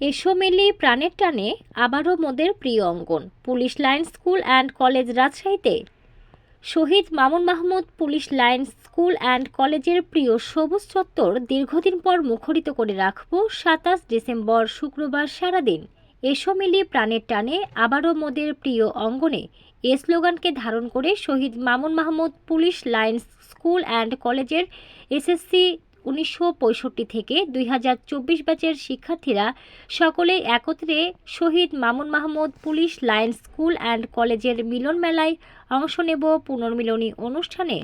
এসো মিলি প্রাণের টানে আবারও মোদের প্রিয় অঙ্গন, police line school and college রাজশাহীতে। Shahid Mamun Mahmud police line school and কলেজের প্রিয় সবুজ চত্বর দীর্ঘদিন পর মুখরিত করে রাখব সাতাশ ডিসেম্বর শুক্রবার সারাদিন। এসো মিলি প্রাণের টানে আবারও মোদের প্রিয় অঙ্গনে এ স্লোগানকে ধারণ করে Shahid Mamun Mahmud police lines school and কলেজের এসএসসি উনিশশো পঁয়ষট্টি থেকে দুই হাজার চব্বিশ ব্যাচের শিক্ষার্থীরা সকলেই একত্রে Shahid Mamun Mahmud police lines school and কলেজের মিলন মেলায় অংশ নেব পুনর্মিলনী অনুষ্ঠানে।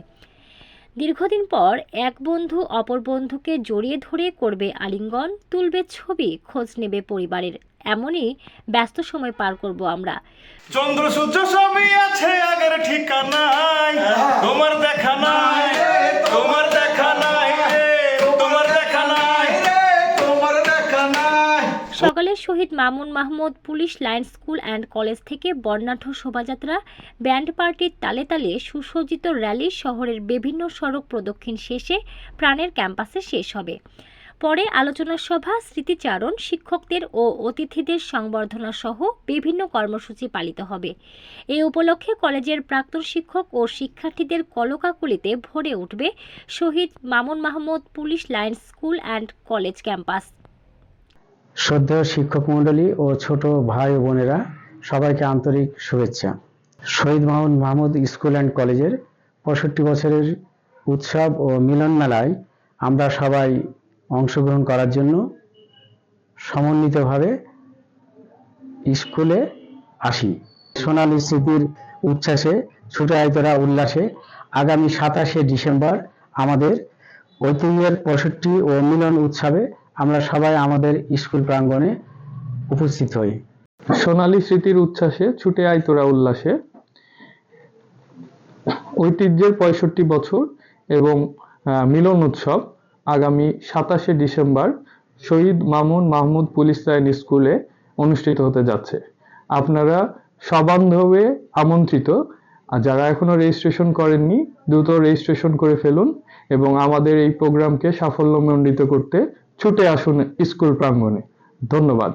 দীর্ঘদিন পর এক বন্ধু অপর বন্ধুকে জড়িয়ে ধরে করবে আলিঙ্গন, তুলবে ছবি, খোঁজ নেবে পরিবারের। এমনই ব্যস্ত সময় পার করব আমরা। চন্দ্র সূর্য সবই আছে আগের ঠিকানায়। তোমার দেখা সকালে Shahid Mamun Mahmud, police line school and college থেকে বর্ণাঢ্য শোভাযাত্রা, ব্যান্ড পার্টির তালে তালে সুসজ্জিত র্যালি, শহরের বিভিন্ন সড়ক প্রদক্ষিণ শেষে প্রাণের ক্যাম্পাসে শেষ হবে। পরে আলোচনা সভা, স্মৃতিচারণ, শিক্ষকদের ও অতিথিদের সংবর্ধনা সহ বিভিন্ন কর্মসূচি পালিত হবে। এই উপলক্ষে কলেজের প্রাক্তন শিক্ষক ও শিক্ষার্থীদের কলকাকুলিতে ভরে উঠবে Shahid Mamun Mahmud, police line school and college campus. শ্রদ্ধেয় শিক্ষক মণ্ডলী ও ছোট ভাই বোনেরা, সবাইকে আন্তরিক শুভেচ্ছা। শহীদ মাহমুদ মাহমুদ স্কুল অ্যান্ড কলেজের পঁয়ষট্টি বছরের উৎসব ও মিলন মেলায় আমরা সবাই অংশগ্রহণ করার জন্য সমন্বিতভাবে স্কুলে আসি। সোনালী স্মৃতির উচ্ছ্বাসে, ছুটে আয়তরা উল্লাসে আগামী সাতাশে ডিসেম্বর আমাদের ঐতিহ্যের পঁয়ষট্টি ও মিলন উৎসবে আমরা সবাই আমাদের স্কুল প্রাঙ্গণে উপস্থিত হই। সোনালী স্মৃতির উচ্ছ্বাসে ছুটে আয় তোরা উল্লাসে। ঐতিহ্যের পঁয়ষট্টি বছর এবং মিলন উৎসব আগামী সাতাশে December Shahid Mamun Mahmud police line স্কুলে অনুষ্ঠিত হতে যাচ্ছে। আপনারা সবান্ধবে আমন্ত্রিত, আর যারা এখনও রেজিস্ট্রেশন করেননি, দ্রুত রেজিস্ট্রেশন করে ফেলুন এবং আমাদের এই প্রোগ্রামকে সাফল্যমণ্ডিত করতে ছুটে আসুন স্কুল প্রাঙ্গনে ধন্যবাদ।